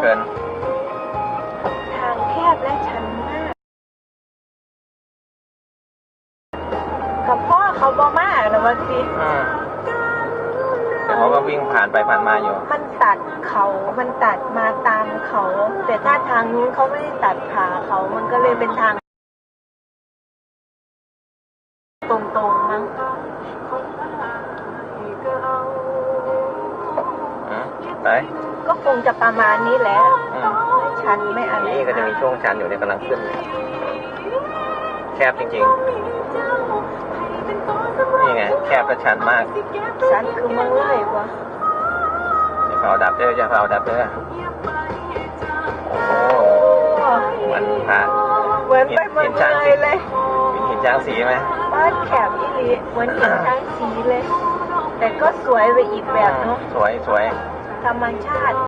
เกิน ทางแคบและชันมาก กับพ่อเขาบ่มากนะวันสิอืมแต่เขาก็วิ่งผ่านไปผ่านมาอยู่ มันตัดเขา มันตัดมาตามเขา แต่ถ้าทางนู้นเขาไม่ได้ตัดขาเขา มันก็เลยเป็นทาง ตรงๆมั้ง อืมไปก็คงจะประมาณนี้แหละอืมไม่ชันไม่อะไรนี่ก็จะมีช่วงชันอยู่ในยกำลังขึ้นแคบจริงๆ นี่ไง แคบและชันมากชันคือมึงเลยวะจะเผาดับเด้อจะเผาดับเด้อโอ้โหโอ้มันผ่านเหมือนไปเมืองเลยเลยมีหินช้างสีไหมบ้านแคบอีหลีเหมือนหินช้างสีเลย แต่ก็สวยไปอีกแบบเนาะ สวยสวย ธรรมชาติ